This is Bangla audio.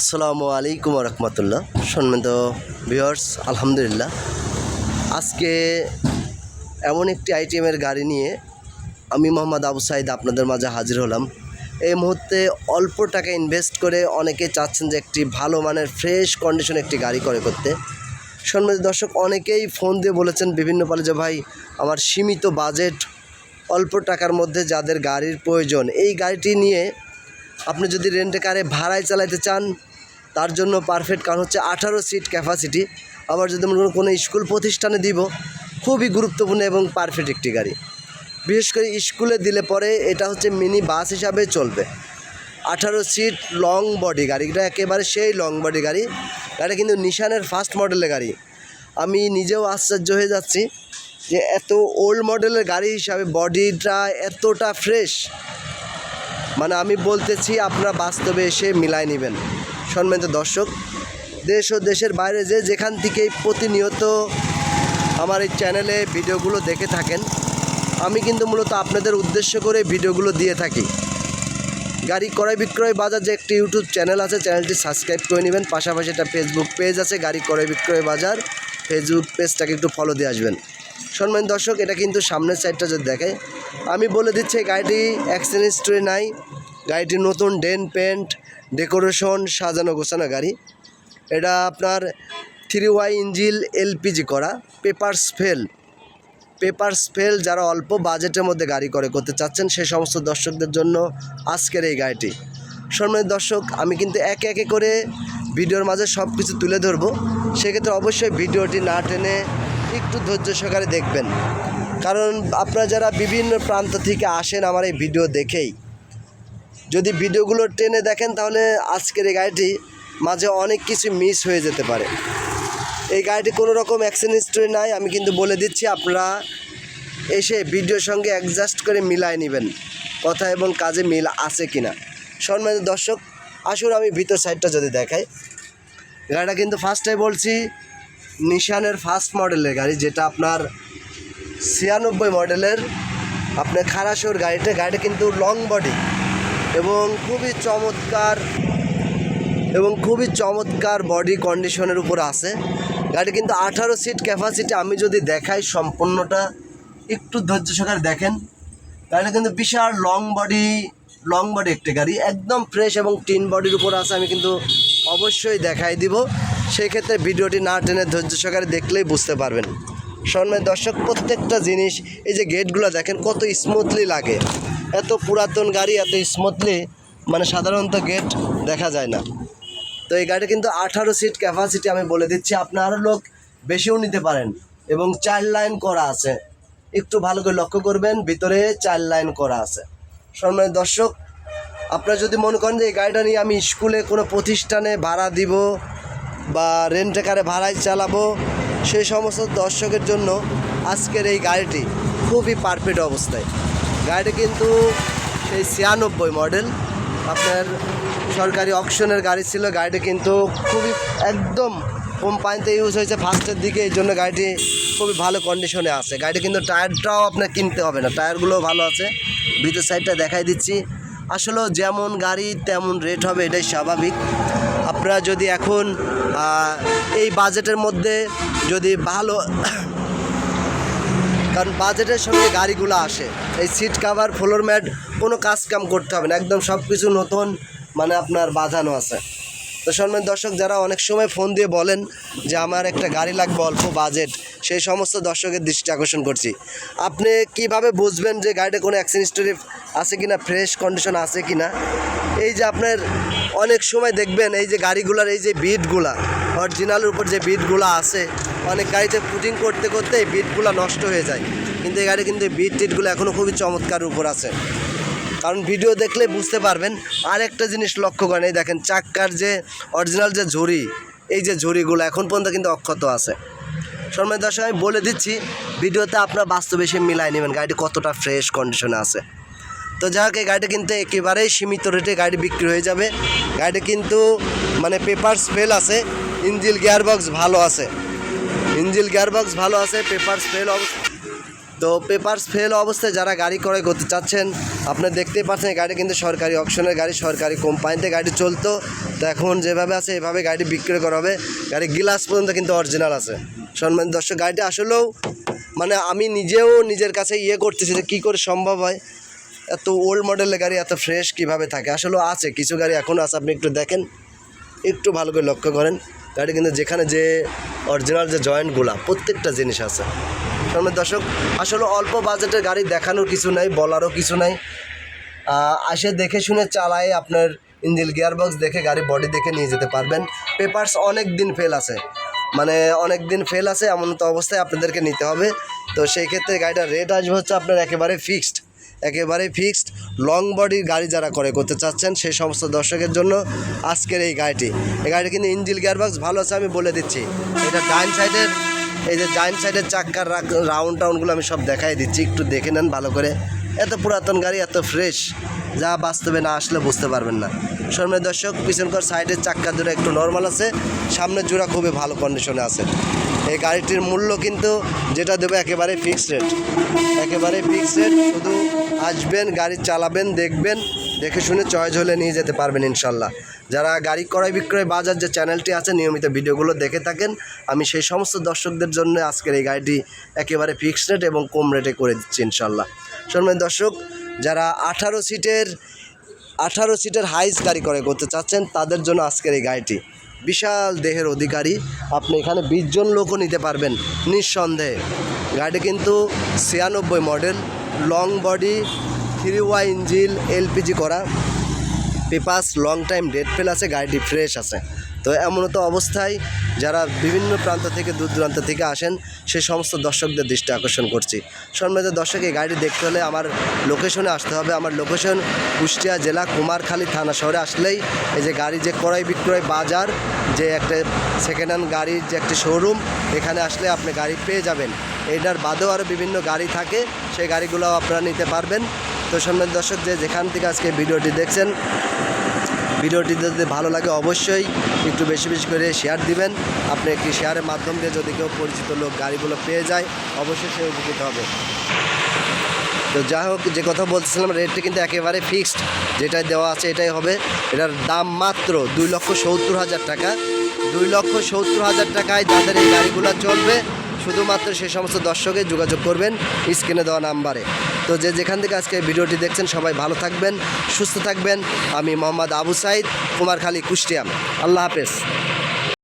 আসসালামু আলাইকুম রহমতুল্লাহ। সম্মানিত ভিউয়ার্স, আলহামদুলিল্লাহ। আজকে এমন একটি আইটেমের গাড়ি নিয়ে আমি মোহাম্মদ আবু সাইদ আপনাদের মাঝে হাজির হলাম। এই মুহূর্তে অল্প টাকা ইনভেস্ট করে অনেকে চাচ্ছেন যে একটি ভালো মানের ফ্রেশ কন্ডিশন একটি গাড়ি করে করতে। সম্মানিত দর্শক, অনেকেই ফোন দিয়ে বলেছেন, বিভিন্ন পালে যে, ভাই, আমার সীমিত বাজেট অল্প টাকার মধ্যে যাদের গাড়ির প্রয়োজন। এই গাড়িটি নিয়ে আপনি যদি রেন্টে কারে ভাড়ায় চালাতে চান, তার জন্য পারফেক্ট কারণ হচ্ছে আঠারো সিট ক্যাপাসিটি আবার যদি করুন কোনো স্কুল প্রতিষ্ঠানে দিব, খুবই গুরুত্বপূর্ণ এবং পারফেক্ট একটি গাড়ি। বিশেষ করে স্কুলে দিলে পরে এটা হচ্ছে মিনি বাস হিসাবে চলবে। আঠারো সিট লং বডি গাড়িটা একেবারে সেই লং বডি গাড়ি। গাড়িটা কিন্তু নিশানের ফার্স্ট মডেলের গাড়ি। আমি নিজেও আশ্চর্য হয়ে যাচ্ছি যে এত ওল্ড মডেলের গাড়ি হিসাবে বডিটা এতটা ফ্রেশ মানে আমি বলতেছি আপনারা বাস্তবে এসে মিলাই নেবেন। সম্মানিত দর্শক, দেশ ও দেশের বাইরে যে যেখান থেকেই প্রতিনিয়ত আমার এই চ্যানেলে ভিডিওগুলো দেখে থাকেন, আমি কিন্তু মূলত আপনাদের উদ্দেশ্য করে ভিডিওগুলো দিয়ে থাকি। গাড়ি ক্রয় বিক্রয় বাজার যে একটি ইউটিউব চ্যানেল আছে, চ্যানেলটি সাবস্ক্রাইব করে নেবেন। পাশাপাশি একটা ফেসবুক পেজ আছে, গাড়ি ক্রয় বিক্রয় বাজার ফেসবুক পেজটাকে একটু ফলো দিয়ে আসবেন। সম্মানিত দর্শক, এটা কিন্তু সামনের সাইডটা যদি দেখে আমি বলে দিচ্ছি গাড়িটি অ্যাক্সিডেন্ট হিস্ট্রি নাই। গাড়িটি নতুন ডেন পেন্ট, ডেকোরেশন, সাজানো গোছানো গাড়ি। এটা আপনার থ্রি ওয়াই ইঞ্জিল এলপিজি করা পেপারস ফেল পেপারস ফেল যারা অল্প বাজেটের মধ্যে গাড়ি করে করতে চাচ্ছেন সে সমস্ত দর্শকদের জন্য আজকের এই গাড়িটি। সম্মানিত দর্শক, আমি কিন্তু একে একে করে ভিডিওর মাঝে সব কিছু তুলে ধরবো। সেক্ষেত্রে অবশ্যই ভিডিওটি না টেনে একটু ধৈর্য সহকারে দেখবেন। কারণ আপনারা যারা বিভিন্ন প্রান্ত থেকে আসেন আমার এই ভিডিও দেখেই, যদি ভিডিওগুলো টেনে দেখেন তাহলে আজকের এই গাড়িটি মাঝে অনেক কিছু মিস হয়ে যেতে পারে। এই গাড়িটি কোনো রকম অ্যাক্সিডেন্ট হিস্ট্রি নাই, আমি কিন্তু বলে দিচ্ছি আপনারা এসে ভিডিওর সঙ্গে অ্যাডজাস্ট করে মিলায় নেবেন, কথা এবং কাজে মিল আছে কি না সম্মানিত দর্শক, আসুন আমি ভিতর সাইডটা যদি দেখাই। গাড়িটা কিন্তু ফার্স্টে বলছি নিশানের ফার্স্ট মডেলের গাড়ি, যেটা আপনার ছিয়ানব্বই মডেলের আপনার খারাসোর গাড়িটা গাড়িটা কিন্তু লং বডি এবং খুবই চমৎকার এবং খুবই চমৎকার বডি কন্ডিশনের উপর আছে। গাড়ি কিন্তু আঠারো সিট ক্যাপাসিটি আমি যদি দেখাই সম্পূর্ণটা, একটু ধৈর্য সহকারে দেখেন। গাড়িটা কিন্তু বিশাল লং বডি লং বডি একটি গাড়ি, একদম ফ্রেশ এবং টিন বডির উপর আছে, আমি কিন্তু অবশ্যই দেখাই দিব। সেই ক্ষেত্রে ভিডিওটি না টেনে ধৈর্য সহকারে দেখলেই বুঝতে পারবেন। সম্মান দর্শক, প্রত্যেকটা জিনিস, এই যে গেটগুলো দেখেন কত স্মুথলি লাগে। এত পুরাতন গাড়ি, এত স্মুথলি মানে সাধারণত গেট দেখা যায় না। তো এই গাড়ি কিন্তু আঠারো সিট ক্যাপাসিটি আমি বলে দিচ্ছি আপনি আরও লোক বেশিও নিতে পারেন। এবং চার লাইন করা আছে। একটু ভালো করে লক্ষ্য করবেন, ভিতরে চার লাইন করা আছে। সম্মানিত দর্শক, আপনারা যদি মনে করেন যে এই গাড়িটা নিয়ে আমি স্কুলে কোনো প্রতিষ্ঠানে ভাড়া দিব বা রেন্টে কারে ভাড়ায় চালাবো সেই সমস্ত দর্শকের জন্য আজকের এই গাড়িটি খুবই পারফেক্ট অবস্থায়। গাড়িটি কিন্তু সেই ছিয়ানব্বই মডেল আপনার সরকারি অকশনের গাড়ি ছিল। গাড়িটি কিন্তু খুবই একদম কোম্পানিতে ইউজ হয়েছে ফার্স্টের দিকে, এই জন্য গাড়িটি খুবই ভালো কন্ডিশনে আছে। গাড়িটি কিন্তু টায়ারটাও আপনার কিনতে হবে না, টায়ারগুলোও ভালো আছে। ভিতর সাইডটা দেখাই দিচ্ছি। আসলে যেমন গাড়ি তেমন রেট হবে, এটাই স্বাভাবিক। আপনারা যদি এখন এই বাজেটের মধ্যে যদি ভালো, কারণ বাজেটের সঙ্গে গাড়িগুলো আসে, এই সিট কাভার ফ্লোর ম্যাট কোনো কাজ কাম করতে হবে না, একদম সব কিছু নতুন মানে আপনার বাঁধানো আছে। তো সম্মান দর্শক, যারা অনেক সময় ফোন দিয়ে বলেন যে আমার একটা গাড়ি লাগবে অল্প বাজেট, সেই সমস্ত দর্শকের দৃষ্টি আকর্ষণ করছি। আপনি কীভাবে বুঝবেন যে গাড়িটা কোনো অ্যাক্সিডেন্ট আছে কিনা ফ্রেশ কন্ডিশন আছে কিনা? এই যে আপনার অনেক সময় দেখবেন, এই যে গাড়িগুলার এই যে বিটগুলা অরিজিনালের উপর যে বিটগুলো আছে, অনেক গাড়িতে পুটিং করতে করতে এই বিটগুলো নষ্ট হয়ে যায়। কিন্তু এই গাড়ি কিন্তু বিট টিটগুলো এখনও খুবই চমৎকার উপর আছে। কারণ ভিডিও দেখলে বুঝতে পারবেন। আর একটা জিনিস লক্ষ্য করেন, এই দেখেন চাক্কার যে অরিজিনাল যে ঝুড়ি, এই যে ঝুড়িগুলো এখন পর্যন্ত কিন্তু অক্ষত আছে। সম্মান দর্শক, আমি বলে দিচ্ছি ভিডিওতে আপনার বাস্তবে সে মিলাই নেবেন, গাড়িটি কতটা ফ্রেশ কন্ডিশনে আছে। তো যাই হোক, এই গাড়িটা কিন্তু একেবারেই সীমিত রেটে গাড়ি বিক্রি হয়ে যাবে। গাড়িটা কিন্তু মানে পেপার স্পেল আছে ইঞ্জিল গিয়ারবক্স ভালো আছে। ইঞ্জিল গিয়ারবক্স ভালো আছে পেপার স্পেল অবস্থা তো পেপারস ফেল অবস্থায় যারা গাড়ি ক্রয় করতে চাচ্ছেন আপনারা দেখতেই পাচ্ছেন গাড়ি কিন্তু সরকারি অপশনের গাড়ি, সরকারি কোম্পানিতে গাড়ি চলতো। তো এখন যেভাবে আছে, এভাবে গাড়ি বিক্রি করা হবে। গাড়ি গ্লাস পর্যন্ত কিন্তু অরিজিনাল আছে। সম্মান দর্শক, গাড়িটা আসলেও মানে আমি নিজেও নিজের কাছে ইয়ে করতেছি যে কী করে সম্ভব হয়। এত ওল্ড মডেলের গাড়ি, এত ফ্রেশ কীভাবে থাকে? আসলে আছে, কিছু গাড়ি এখনও আছে, আপনি একটু দেখেন। একটু ভালো করে লক্ষ্য করেন। গাড়ি কিন্তু যেখানে যে অরিজিনাল যে জয়েন্টগুলা প্রত্যেকটা জিনিস আছে। সম্মানিত দর্শক, আসলে অল্প বাজেটের গাড়ি দেখানোর কিছু নাই, বলারও কিছু নাই। আসে দেখে শুনে চালায় আপনার ইঞ্জিল গিয়ারবক্স দেখে গাড়ি বডি দেখে নিয়ে যেতে পারবেন। পেপারস অনেক দিন ফেল আছে। মানে অনেক দিন ফেল আছে, এমন তো অবস্থায় আপনাদেরকে নিতে হবে। তো সেই ক্ষেত্রে গাড়িটার রেট আসবে হচ্ছে আপনার একেবারে ফিক্সড একেবারে ফিক্সড লং বডির গাড়ি যারা করে করতে চাচ্ছেন সেই সমস্ত দর্শকের জন্য আজকের এই গাড়িটি। এই গাড়িটি কিন্তু ইঞ্জিল গিয়ারবক্স ভালো আছে আমি বলে দিচ্ছি। এটা ডাইন সাইডের, এই যে ডাইন সাইডের চাক্কার রাউন্ড টাউনগুলো আমি সব দেখাই দিচ্ছি, একটু দেখে নেন ভালো করে। এত পুরাতন গাড়ি, এত ফ্রেশ যা বাস্তবে না আসলে বুঝতে পারবেন না। সামনের দর্শক পিছনকর সাইডের চাক্কা দুটো একটু নর্মাল আছে। সামনের জোড়া খুবই ভালো কন্ডিশনে আছে। এই গাড়িটির মূল্য কিন্তু যেটা দেবে একেবারে ফিক্সড রেট একেবারে ফিক্সড রেট শুধু আসবেন, গাড়ি চালাবেন, দেখবেন, দেখে শুনে চয়েস হলে নিয়ে যেতে পারবেন ইনশাল্লাহ। যারা গাড়ি ক্রয় বিক্রয় বাজার যে চ্যানেলটি আছে, নিয়মিত ভিডিওগুলো দেখে থাকেন। আমি সেই সমস্ত দর্শকদের জন্য আজকের এই গাড়িটি একেবারে ফিক্সড রেট এবং কম রেটে করে দিচ্ছি ইনশাল্লাহ। শুনবেন দর্শক, যারা আঠারো সিটের আঠারো সিটের হাইস গাড়ি করে করতে চাচ্ছেন তাদের জন্য আজকের এই গাড়িটি। বিশাল দেহের অধিকারী, আপনি এখানে বিশজন লোকও নিতে পারবেন, নিঃসন্দেহে। গাড়িটি কিন্তু ছিয়ানব্বই model long body three Y engine LPG করা। Papers long time date fail আছে, গাড়িটি ফ্রেশ আছে। তো এমনত অবস্থায় যারা বিভিন্ন প্রান্ত থেকে, দূর দূরান্ত থেকে আসেন সেই সমস্ত দর্শকদের দৃষ্টি আকর্ষণ করছি। সম্মানিত দর্শক, এই গাড়ি দেখতে হলে আমার লোকেশনে আসতে হবে। আমার লোকেশন কুষ্টিয়া জেলা, কুমারখালী থানা শহরে আসলেই এই যে গাড়ি যে ক্রয় বিক্রয় বাজার, যে একটা সেকেন্ড হ্যান্ড গাড়ির যে একটি শোরুম এখানে আসলে আপনি গাড়ি পেয়ে যাবেন। এটার বাদেও আরও বিভিন্ন গাড়ি থাকে, সেই গাড়িগুলো আপনারা নিতে পারবেন। তো সম্মানিত দর্শক, যে যেখান থেকে আজকে ভিডিওটি দেখছেন ভিডিওটি যদি ভালো লাগে অবশ্যই একটু বেশি বেশি করে শেয়ার দিবেন। আপনি একটি শেয়ারের মাধ্যম দিয়ে যদি কেউ পরিচিত লোক গাড়িগুলো পেয়ে যায়, অবশ্যই সে উপকৃত হবে। তো যাই হোক, যে কথা বলছিলাম রেটটি কিন্তু একেবারে ফিক্সড যেটাই দেওয়া আছে এটাই হবে। এটার দাম মাত্র দুই লক্ষ সত্তর হাজার টাকা। দুই লক্ষ সত্তর হাজার টাকায় যাদের এই গাড়িগুলো চলবে শুধুমাত্র সেই সমস্ত দর্শকে যোগাযোগ করবেন স্ক্রিনে দেওয়া নাম্বারে। তো যে যেখান থেকে আজকে ভিডিওটি দেখছেন, সবাই ভালো থাকবেন, সুস্থ থাকবেন। আমি মোহাম্মদ আবু সাইদ, কুমারখালী কুষ্টিয়াম আল্লাহ হাফেজ।